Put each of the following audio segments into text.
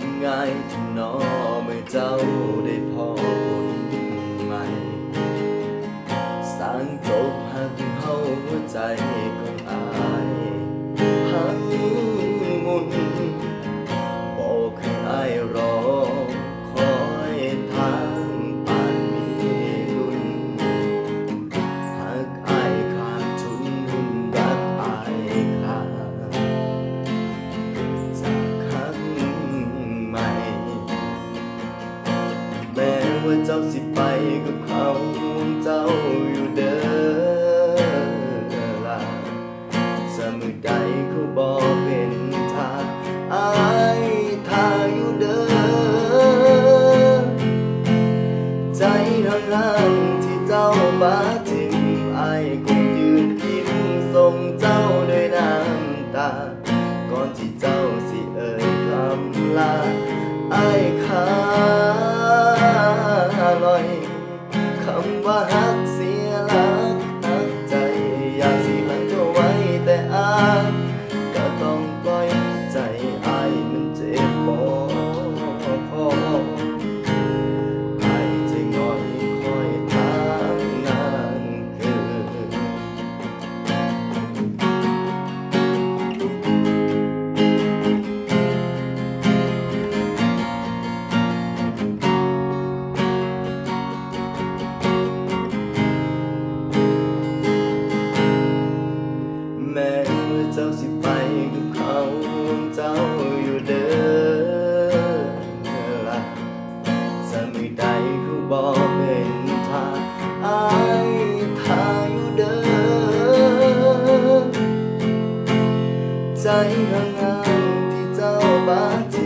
ยังไง่ายที่นอไม่เจ้าได้พอ ว่าเจ้าสิไปกับเขาเจ้าอยู่เด้อล่ะจะมือใดเขาบอกเป็นทางอายทาอยู่เด้อใจห่างๆที่เจ้าบาทิมไอ้ายคงยืนยิ้มส่งเจ้าด้วยน้ำตา ก่อนที่เจ้าสิเอ่ยคำลาไอ้ายขา คำว่าฮักเสียหลักหักใจ อยากสิมันก็ไว้แต่อาง บ่เป็นทาอายทาอยู่เด้อใจห่างๆที่เจ้าบาด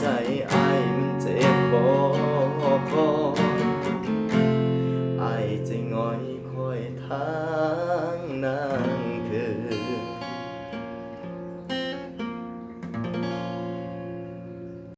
在二